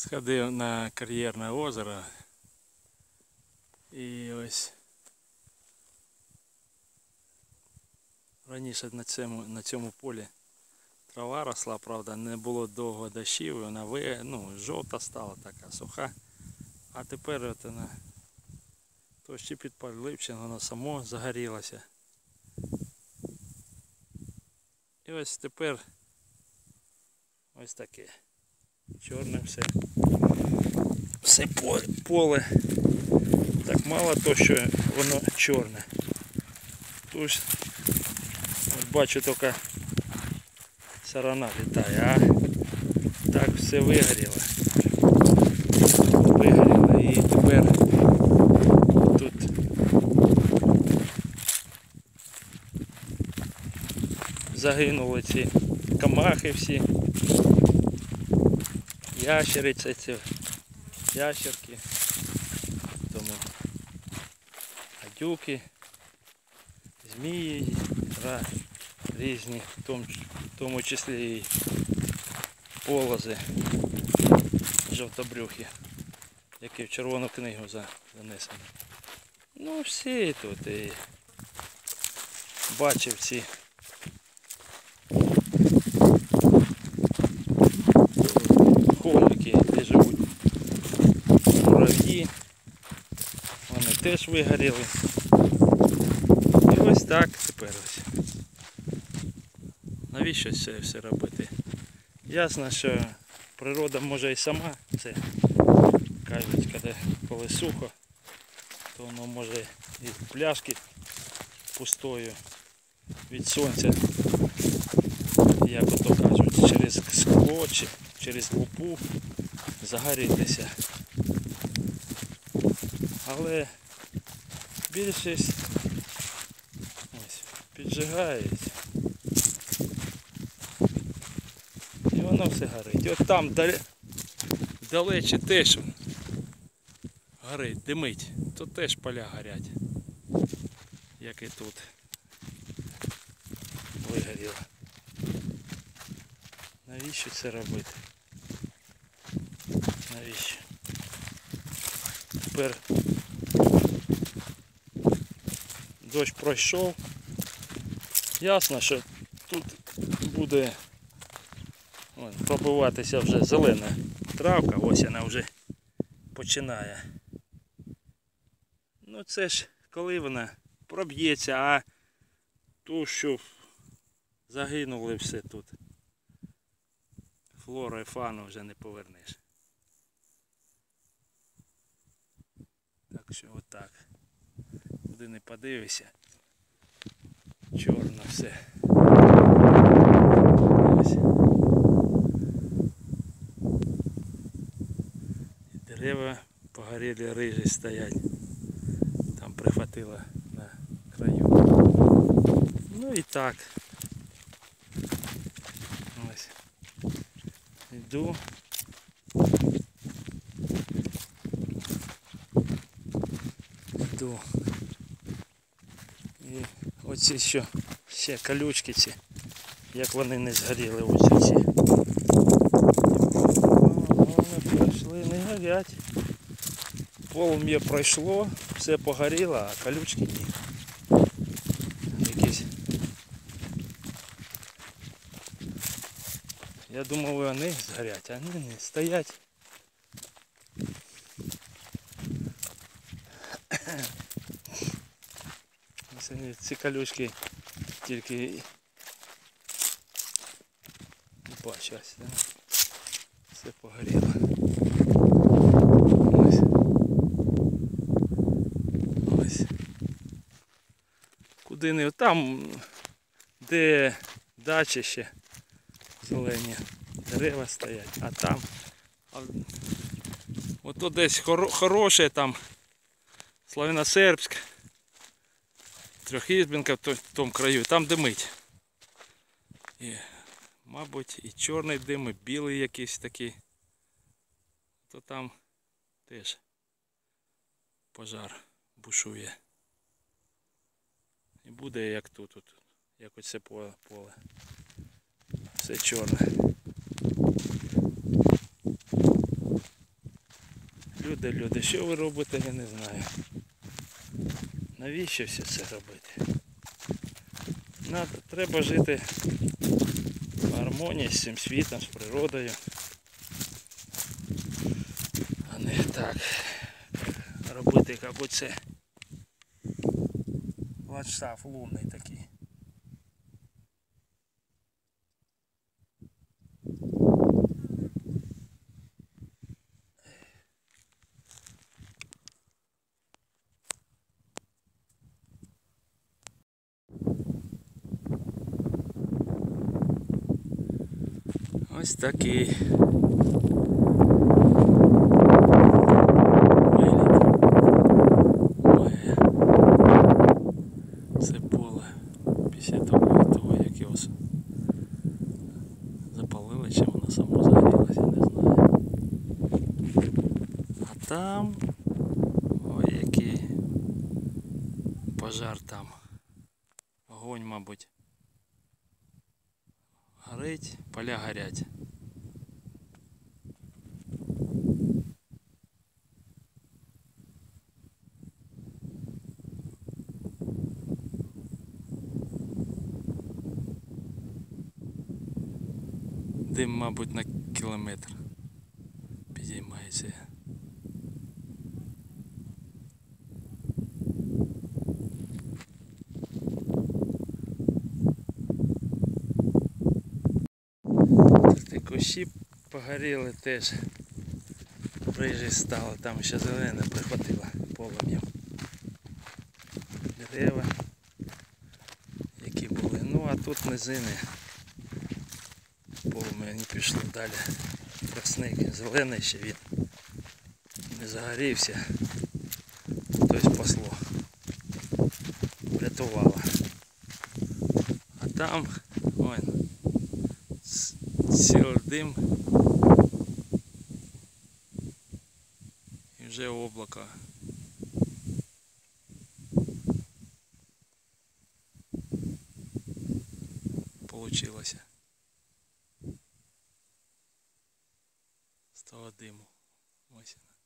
Сходив на кар'єрне озеро. І ось раніше на цьому, на цьому полі трава росла, правда, не було довго дощів, і вона ви, ну, жовта стала така суха. А тепер от вона то ще підпалив, чи воно само загорілося. І ось тепер ось таке. Чорне все. Все поле. Так мало то, що воно чорне. Тут от бачу тільки сарана літає, а так все вигоріло. Вигоріло і тепер тут загинули ці камахи всі. Ящериця ці ящерки. Тому гадюки, змії різні, в тому, в тому числі і полози жовтобрюхи, які в червону книгу занесені. Ну всі тут і бачив ці холмики, де живуть мурав'ї. Вони теж вигоріли. І ось так тепер ось. Навіщо це все робити? Ясно, що природа може і сама це кажуть, коли, коли сухо, то воно може і пляшки пустою від сонця, як ото кажуть, через скло чи через лупу загорітися. Але більшість ось, піджигають. І воно все горить. От там далі, далече теж горить, димить. Тут теж поля горять. Як і тут. Вигоріло. Навіщо це робити? Навіщо? Тепер дощ пройшов. Ясно, що тут буде пробиватися вже зелена травка, ось вона вже починає. Ну це ж коли вона проб'ється, а то що загинули все тут. Флору і фану вже не повернеш. Так що отак. Куди не подивишся. Чорно все. Ось. Дерева погорілі рижі стоять. Там прихватило на краю. Ну і так. Ось. Йду. Йду. І оці що ще колючки ці, як вони не згоріли оці ці. Вони пройшли, не горять. Полум'я пройшло, все погоріло, а колючки ні. Якісь. Я думав вони згорять, а вони не стоять. Ось ці колючки тільки і да? все погоріло. Ось. Ось. Куди не там, де дачі ще зелені дерева стоять, а там ото десь хоро, хороше там Славяносербськ, Трьохізбінка в тому краю, там димить. І, мабуть, і чорний дим, і білий якийсь такий. То там теж пожар бушує. І буде як тут, тут як оце поле. Все чорне. Люди, люди, що ви робите, я не знаю. Навіщо все це робити? Надо, треба жити в гармонії з цим світом, з природою. А не так. Робити як оце. Ландшафт лунний такий. Ось такий це поле після того, того як його запалили, чи воно само загорілося, не знаю. А там ой який пожар там. Огонь, мабуть. Горить, поля горять. Дим, мабуть, на кілометр підіймається. Кущі погоріли теж. Рижі стало, там ще зелене прихватило полум'ям. Дерева, які були. Ну а тут низини. Полум'я не пішло далі. Красник зелений ще він. Не загорівся. Тобто спасло. Врятувало. А там, ой, ц- цілий дим. І вже облако. Получилося. З того диму. Ось. воно.